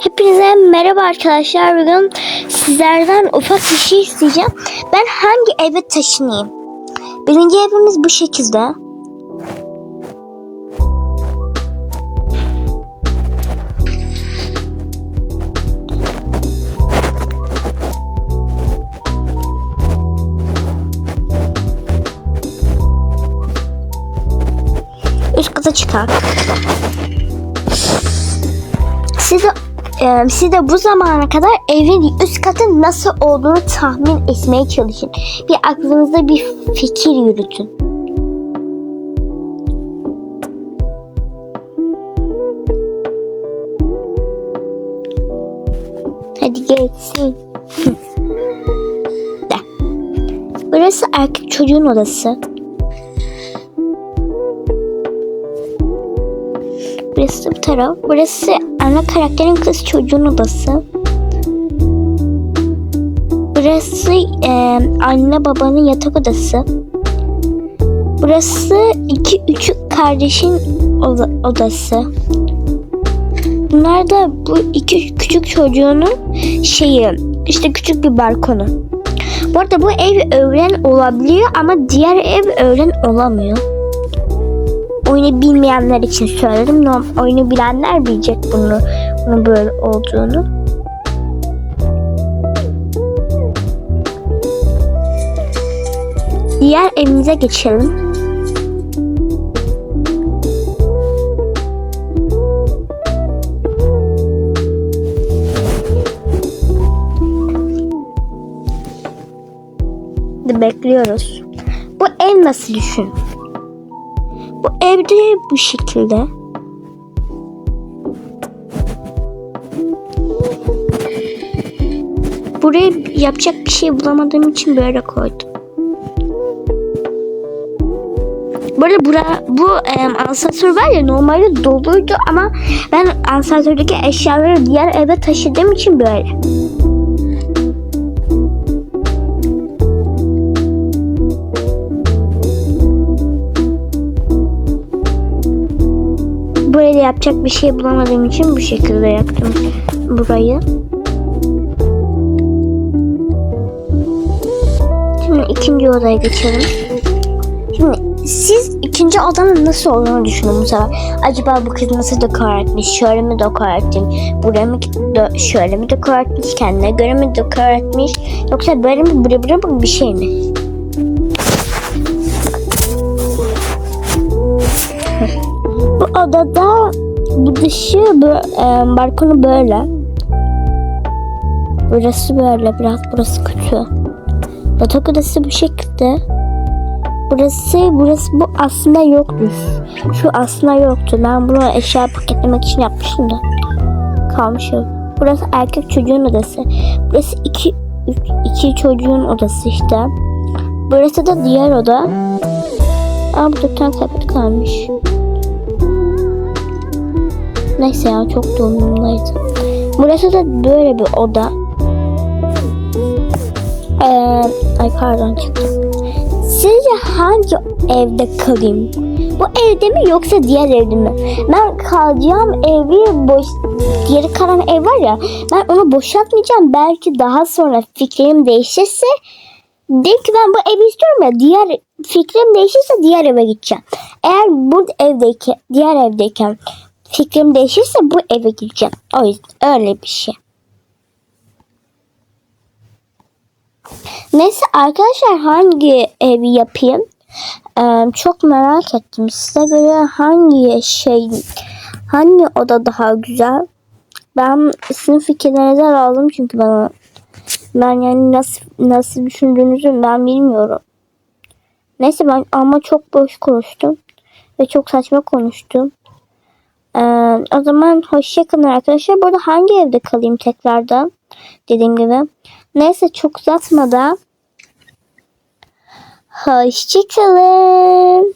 Hepinize merhaba arkadaşlar. Bugün sizlerden ufak bir şey isteyeceğim. Ben hangi eve taşınayım? Birinci evimiz bu şekilde. Üst kata çıkar. Siz de, e, siz de bu zamana kadar evin üst katı nasıl olduğunu tahmin etmeye çalışın. Bir aklınızda bir fikir yürütün. Hadi geçsin. De. Burası erkek çocuğun odası. Burası bir taraf. Burası ana karakterin kız çocuğun odası. Burası e, anne babanın yatak odası. Burası iki küçük kardeşin oda- odası. Bunlar da bu iki küçük çocuğunun şeyi işte küçük bir balkonu. Bu arada bu ev öğren olabiliyor ama diğer ev öğren olamıyor oyunu bilmeyenler için söyledim. Oyunu bilenler bilecek bunu, bunu böyle olduğunu. Diğer evimize geçelim. Bekliyoruz. Bu ev nasıl düşün? Bu evde bu şekilde. Buraya yapacak bir şey bulamadığım için böyle koydum. Bu arada bura, bu e, asansör var ya normalde doluydu ama ben asansördeki eşyaları diğer eve taşıdığım için böyle. Yapacak bir şey bulamadığım için bu şekilde yaptım burayı. Şimdi ikinci odaya geçelim. Şimdi siz ikinci odanın nasıl olduğunu düşünün bu sefer. Acaba bu kız nasıl dekor etmiş? Şöyle mi dekor etmiş? Buraya mı de- şöyle mi dekor etmiş? Kendine göre mi dekor etmiş? Yoksa böyle mi bıra bıra bir şey mi? Bu odada bu dışı bu e, balkonu böyle. Burası böyle biraz burası kötü. Yatak odası bu şekilde. Burası burası bu aslında yoktu. Şu aslında yoktu. Ben bunu eşya paketlemek için yapmıştım da. Kalmış yok. Burası erkek çocuğun odası. Burası iki iki çocuğun odası işte. Burası da diğer oda. Aa burada bir tane sepet kalmış. Neyse ya çok da. Burası da böyle bir oda. Ee, ay pardon çıktım. Sizce hangi evde kalayım? Bu evde mi yoksa diğer evde mi? Ben kalacağım evi boş geri kalan ev var ya ben onu boşaltmayacağım. Belki daha sonra fikrim değişirse de ki ben bu evi istiyorum ya diğer fikrim değişirse diğer eve gideceğim. Eğer bu evdeyken diğer evdeyken fikrim değişirse bu eve gideceğim. O yüzden öyle bir şey. Neyse arkadaşlar hangi evi yapayım? Ee, çok merak ettim. Size göre hangi şey, hangi oda daha güzel? Ben sizin fikirlerinizi aldım çünkü bana ben yani nasıl nasıl düşündüğünüzü ben bilmiyorum. Neyse ben ama çok boş konuştum ve çok saçma konuştum. Ee, o zaman hoşçakalın arkadaşlar. Burada hangi evde kalayım tekrardan? Dediğim gibi. Neyse çok uzatmadan. Hoşçakalın.